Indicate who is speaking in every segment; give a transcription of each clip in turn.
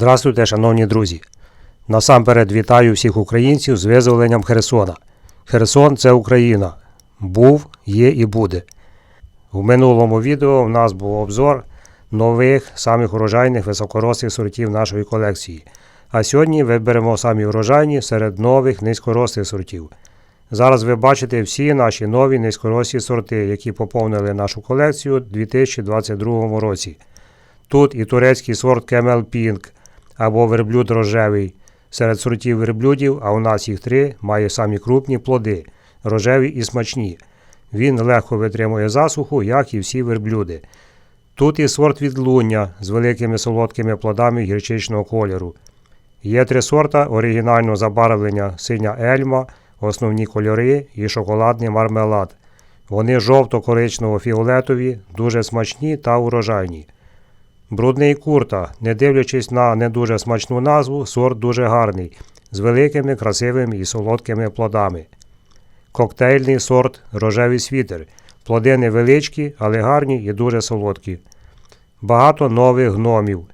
Speaker 1: Здравствуйте, шановні друзі! Насамперед вітаю всіх українців з визволенням Херсона. Херсон це Україна. Був, є і буде. В минулому відео в нас був обзор нових самих урожайних високорослих сортів нашої колекції. А сьогодні виберемо самі урожайні серед нових низькорослих сортів. Зараз ви бачите всі наші нові низькорослі сорти, які поповнили нашу колекцію у 2022 році. Тут і турецький сорт Camel Pink або верблюд рожевий. Серед сортів верблюдів, а у нас їх три, має самі крупні плоди, рожеві і смачні. Він легко витримує засуху, як і всі верблюди. Тут і сорт відлуння з великими солодкими плодами гірчичного кольору. Є три сорта оригінального забарвлення синя ельма, основні кольори і шоколадний мармелад. Вони жовто-коричнево-фіолетові, дуже смачні та урожайні. Брудний курта, не дивлячись на не дуже смачну назву, сорт дуже гарний, з великими, красивими і солодкими плодами. Коктейльний сорт рожевий світер. Плоди невеличкі, але гарні і дуже солодкі. Багато нових гномів.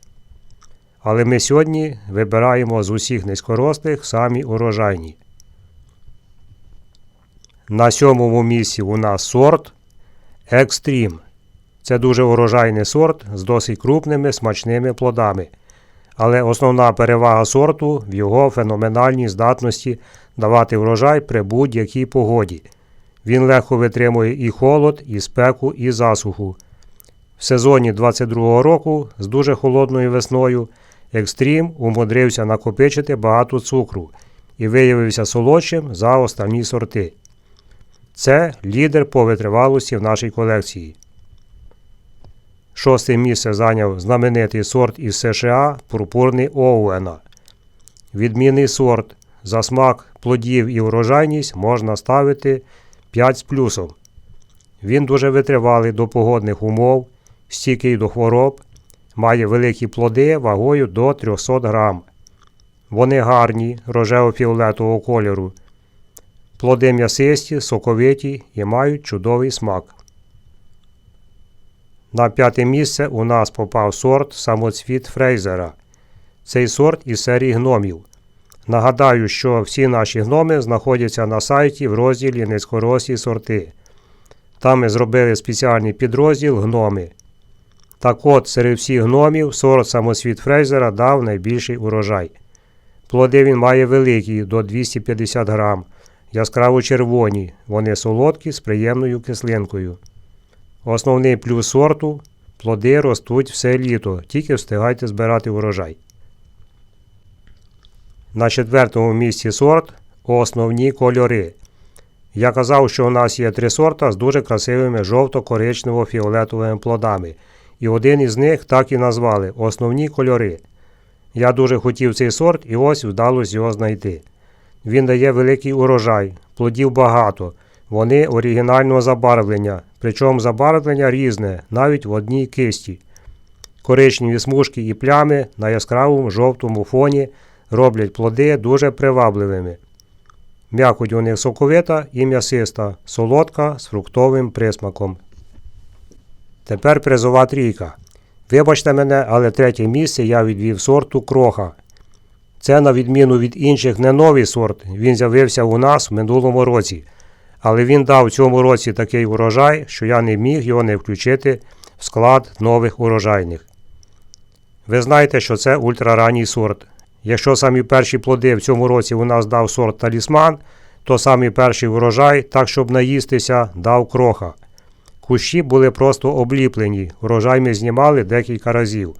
Speaker 1: Але ми сьогодні вибираємо з усіх низькорослих самі урожайні. На сьомому місці у нас сорт Екстрім. Це дуже урожайний сорт з досить крупними смачними плодами. Але основна перевага сорту в його феноменальній здатності давати врожай при будь-якій погоді. Він легко витримує і холод, і спеку, і засуху. В сезоні 22 року з дуже холодною весною Екстрім умудрився накопичити багато цукру і виявився солодшим за останні сорти. Це лідер по витривалості в нашій колекції. Шосте місце зайняв знаменитий сорт із США пурпурний Оуена. Відмінний сорт. За смак плодів і урожайність можна ставити 5 з плюсом. Він дуже витривалий до погодних умов, стійкий до хвороб, має великі плоди вагою до 300 грам. Вони гарні, рожево-фіолетового кольору. Плоди м'ясисті, соковиті і мають чудовий смак. На п'яте місце у нас попав сорт самоцвіт Фрейзера. Цей сорт із серії гномів. Нагадаю, що всі наші гноми знаходяться на сайті в розділі низькорослі сорти. Там ми зробили спеціальний підрозділ гноми. Так от, серед всіх гномів сорт самоцвіт Фрейзера дав найбільший урожай. Плоди він має великі до 250 грам, яскраво червоні, вони солодкі з приємною кислинкою. Основний плюс сорту плоди ростуть все літо, тільки встигайте збирати урожай. На четвертому місці сорт основні кольори. Я казав, що у нас є три сорта з дуже красивими жовто-коричнево-фіолетовими плодами. І один із них так і назвали основні кольори. Я дуже хотів цей сорт і ось вдалося його знайти. Він дає великий урожай, плодів багато. Вони оригінального забарвлення, причому забарвлення різне, навіть в одній кисті. Коричневі смужки і плями на яскравому жовтому фоні роблять плоди дуже привабливими. М'якоть у них соковита і м'ясиста, солодка з фруктовим присмаком. Тепер призова трійка. Вибачте мене, але третє місце я відвів сорту кроха. Це, на відміну від інших, не новий сорт, він з'явився у нас в минулому році. Але він дав цьому році такий урожай, що я не міг його не включити в склад нових урожайних. Ви знаєте, що це ультраранній сорт. Якщо самі перші плоди в цьому році у нас дав сорт талісман, то самі перший урожай, так щоб наїстися, дав кроха. Кущі були просто обліплені, урожай ми знімали декілька разів.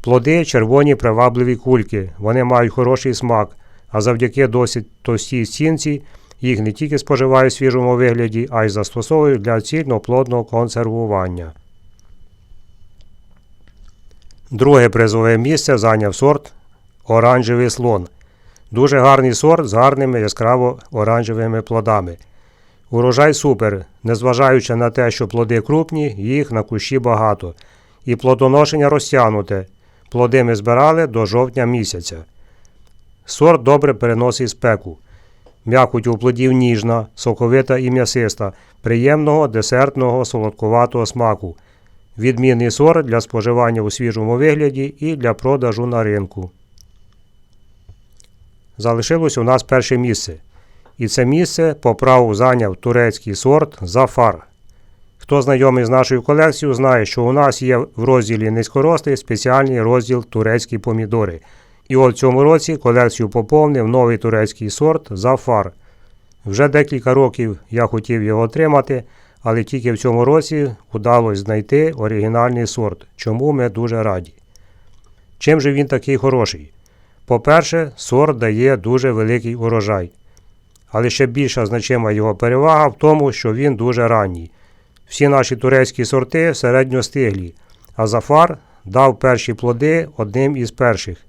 Speaker 1: Плоди червоні привабливі кульки, вони мають хороший смак, а завдяки досить товстій стінці їх не тільки споживають в свіжому вигляді, а й застосовують для цільноплодного консервування. Друге призове місце зайняв сорт оранжевий слон. Дуже гарний сорт з гарними яскраво оранжевими плодами. Урожай супер, незважаючи на те, що плоди крупні, їх на кущі багато. І плодоношення розтягнуте. Плоди ми збирали до жовтня місяця. Сорт добре переносить спеку. М'якоть у плодів ніжна, соковита і м'ясиста, приємного десертного солодкуватого смаку. Відмінний сорт для споживання у свіжому вигляді і для продажу на ринку. залишилось у нас перше місце. І це місце по праву зайняв турецький сорт Зафар. Хто знайомий з нашою колекцією, знає, що у нас є в розділі низькорости спеціальний розділ турецькі помідори. І от в цьому році колекцію поповнив новий турецький сорт Зафар. Вже декілька років я хотів його отримати, але тільки в цьому році вдалося знайти оригінальний сорт, чому ми дуже раді. Чим же він такий хороший? По-перше, сорт дає дуже великий урожай. Але ще більша значима його перевага в тому, що він дуже ранній. Всі наші турецькі сорти середньостиглі, а зафар дав перші плоди одним із перших.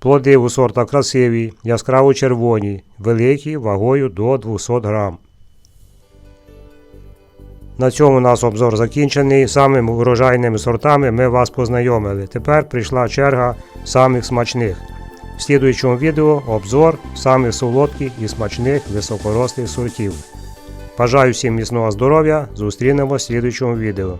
Speaker 1: Плоди у сорта красиві, яскраво червоні, великі, вагою до 200 грам. На цьому у нас обзор закінчений. Самими урожайними сортами ми вас познайомили. Тепер прийшла черга самих смачних. В слідуючому відео обзор самих солодких і смачних високорослих сортів. Бажаю всім міцного здоров'я. Зустрінемось в слідуючому відео.